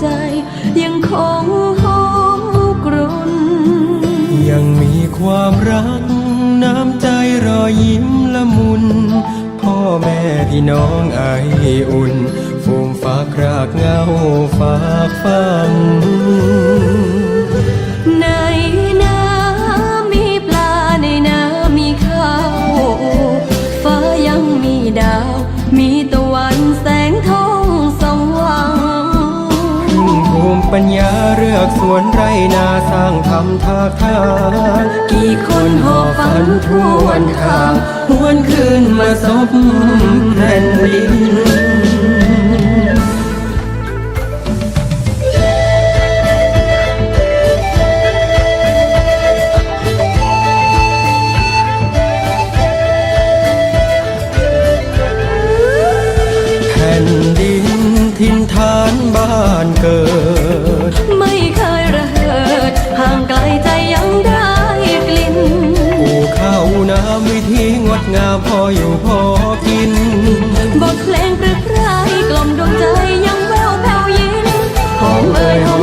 ใจ ยังคงหอมกรุ่นยังมีความรัก น้ำใจรอยยิ้มละมุน พ่อแม่พี่น้องไออุ่นฟูมฟ้ากรากเงาฝากฟังในน้ำมีปลาในน้ำมีข้าว ฟ้ายังมีดาว มีต ปัญญาเลือกสวนไรนาสร้างทำทาทางกี่คนหอบฝันทวนทางหวนคืนมาซบแผ่นดิน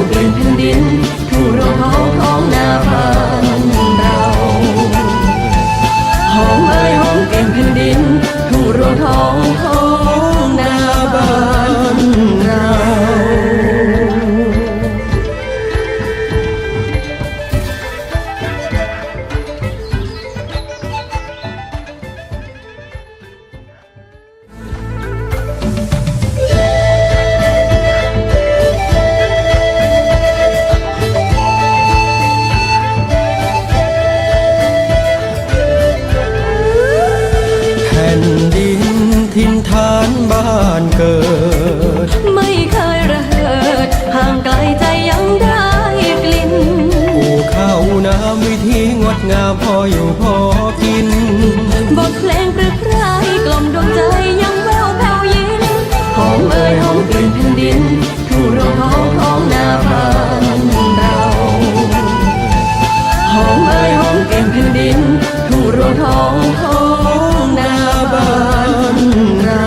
กลิ่นแผ่นดินทุ่งโรงท้องท้องนาบ้านเราหอมเอ้ยหอมกลิ่นแผ่นดินทุ่งโรงท้องท้อง ดินทินฐานบ้านเกิด ไม่เคยระเหิดห่างไกลใจยังได้กลิ่นปลูกข้าวน้ำวิธีงดงามพออยู่พอกิน บทเพลงปรึกไรกล่อมดวงใจยังแววแผ่วยินหอมเอ่ยหอมกลิ่นแผ่นดินทุ่งโรงท้องท้องนาบ้านเราหอมเอ่ยหอมกลิ่นแผ่นดินทุ่งโรงท้องท้ না